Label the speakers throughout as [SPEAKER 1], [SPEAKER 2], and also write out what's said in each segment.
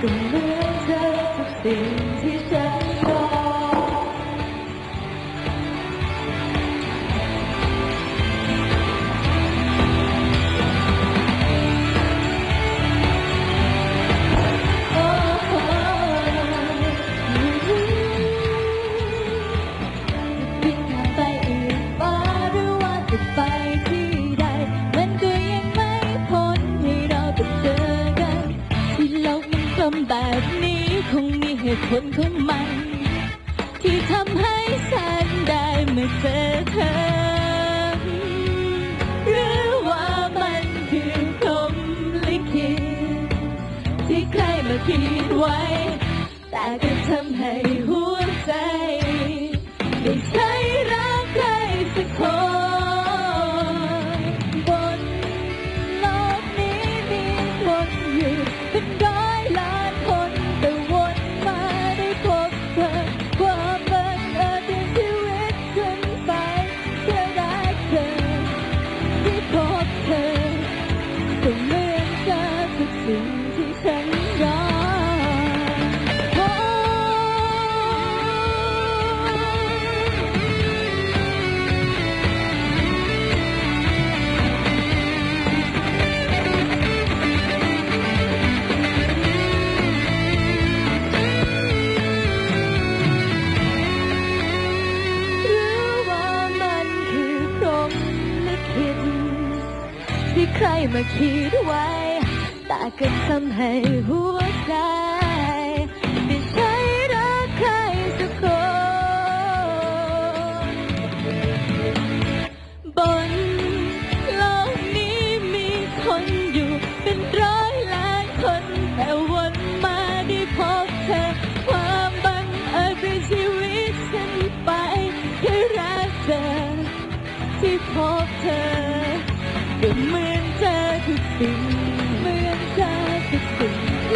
[SPEAKER 1] Kemana to stay. 滚滚 कसम
[SPEAKER 2] है हुआ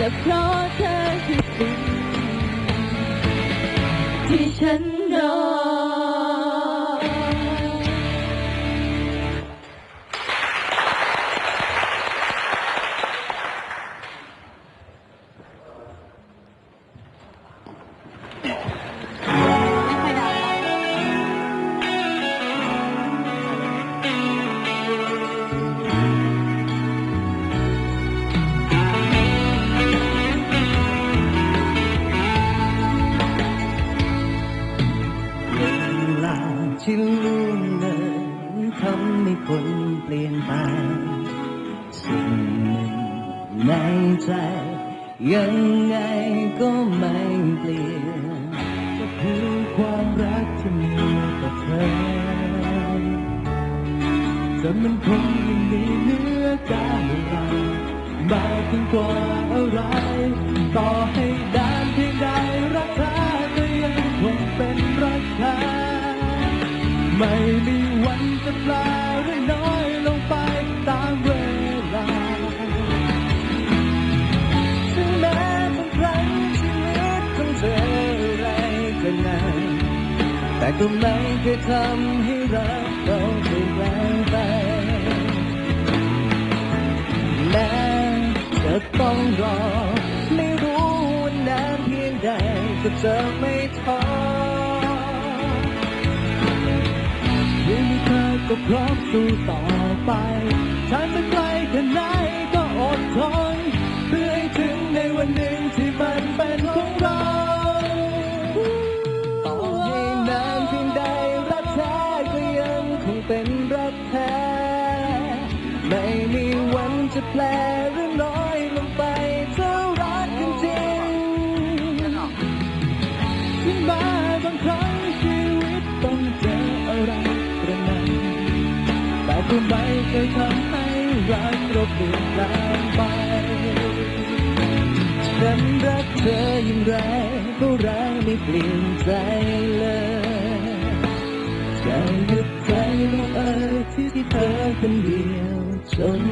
[SPEAKER 2] the plotter to be. Dishonored. แต่มันคงยังมีเนื้อการอะ
[SPEAKER 3] ไรมาถึงกว่าอะไร ต่อให้ดานเพียงใดรักแท้ก็ยังคงเป็นรักแท้ไม่มีวันจะปลาหรือน้อย แต่ก็ไม่เคยทำให้รักเราเปลี่ยนแปลงไปแม้จะต้องรอ ไม่รู้วันนานเพียงใดก็จะไม่ท้อเรื่องเธอก็พร้อมสู้ต่อไปทางจะไกลแค่ไหนก็อดทน เพื่อให้ถึงในวันหนึ่งที่มันเป็นของเรา แลเรื่อน้อยลงไปเท่ารักกันจริงถึงแม้บางครั้งชีวิตต้องเจออะไรกระนั้นแต่ก็ไม่
[SPEAKER 2] เคยทำให้รักเราเลี่แงไปฉันรักเธอย่งไรก็รักไม่เปลี่ยนใจเลยแต่หยุดใจลงเอ่ยที่เธอเป็
[SPEAKER 1] นเดียว จน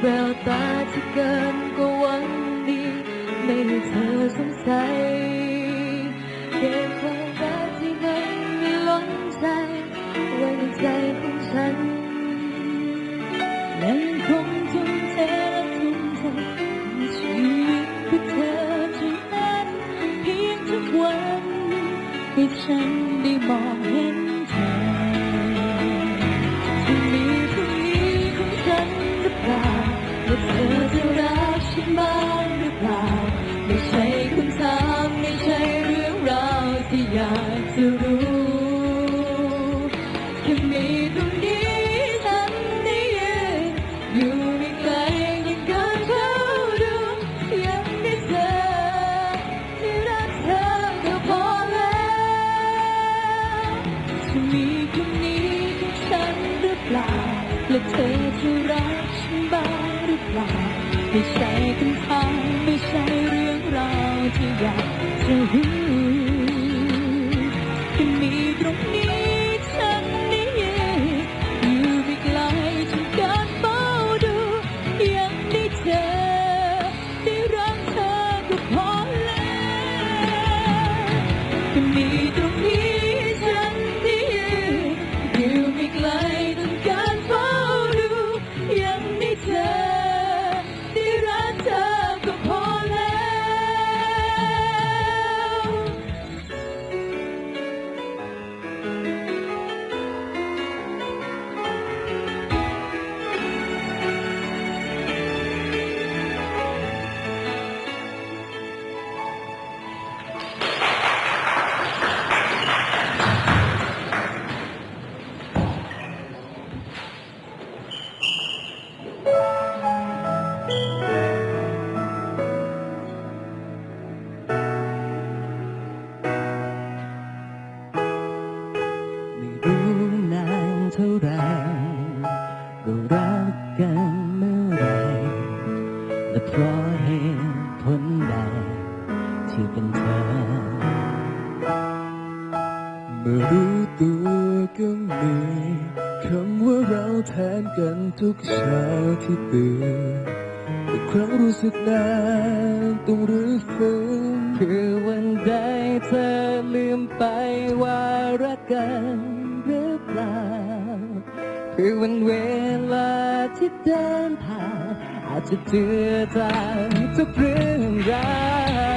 [SPEAKER 1] แววตาที่เกินกว่าหวังดีไม่ให้เธอสงสัยเก็บความรักที่มันไม่ล้นใจไว้ในใจของฉันและยังคงทุ่มเทและทุ่มเทในชีวิตเพื่อเธอเท่านั้นเพียงทุกวันให้ฉันได้มองเห็นเธอ ก็รักกันเมื่อไรและเพ
[SPEAKER 2] ราะเหตุผลใดที่เป็นเธอ เมื่อรู้ตัวก็มีคำว่าเราแทนกันทุกเช้าที่ตื่นแต่ครั้งรู้สึกนานต้องรื้อฟื้นคือวันใดเธอลืมไปว่ารักกันหรือเปล่า คือวันเวลาที่เดินผ่านอาจจะเจือจางทุกเรื่องรา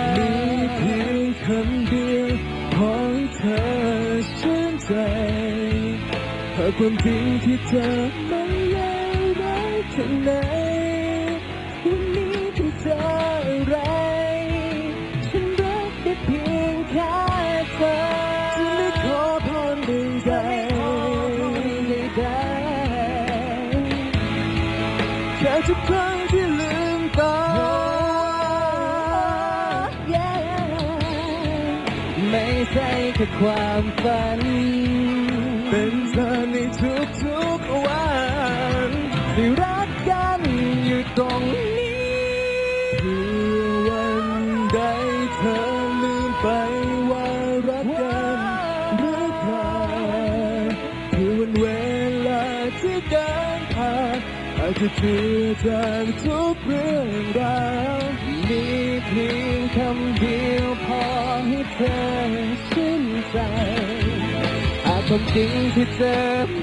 [SPEAKER 2] วมีเพียงคำเดียวของเธอชื่นใจหากความจริงที่เธอไม่เลวร้ายแค่ไหนวัน ค่ความฝัน เป็นเธอในทุกๆวันที่รักกันอยู่ตรงนี้เพื่อวันใดเธอลืมไปว่ารักกันหรือเปล่าคือวันเวลาที่เดินผ่านอาจจะเจือจางทุกเรื่องราว ความจริงที่เจอมัน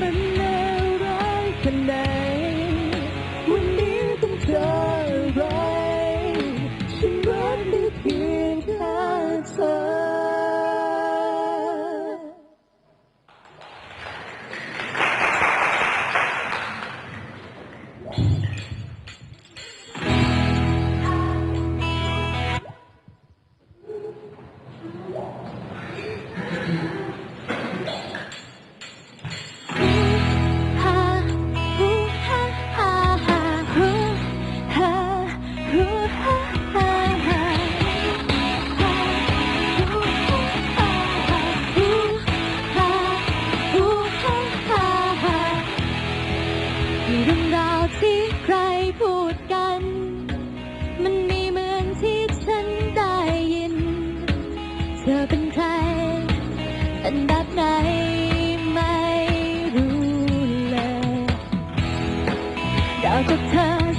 [SPEAKER 1] 的她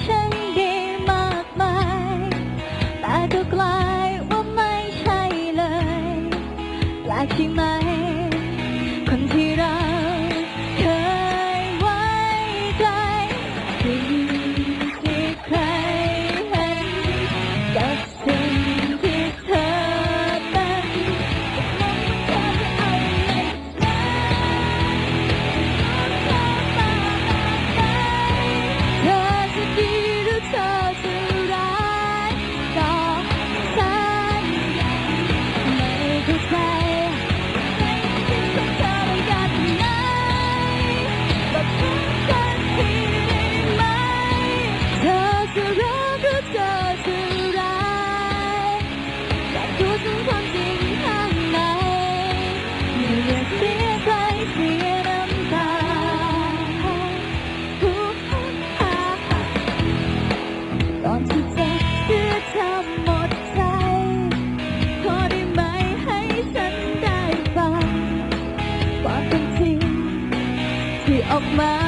[SPEAKER 1] ขอความจริงข้างในไม่อยาเสียใจเสียน้ำตาทุกท่าก่อนที่จะเสียทำหมดใจพอได้ไหมให้ฉันได้ฟังความนจริที่ออกมา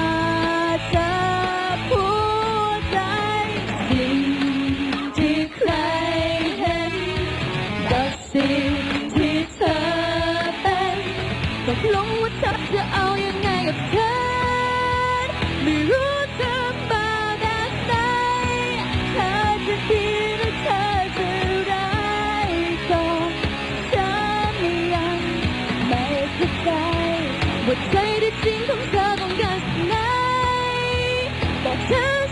[SPEAKER 1] Yeah.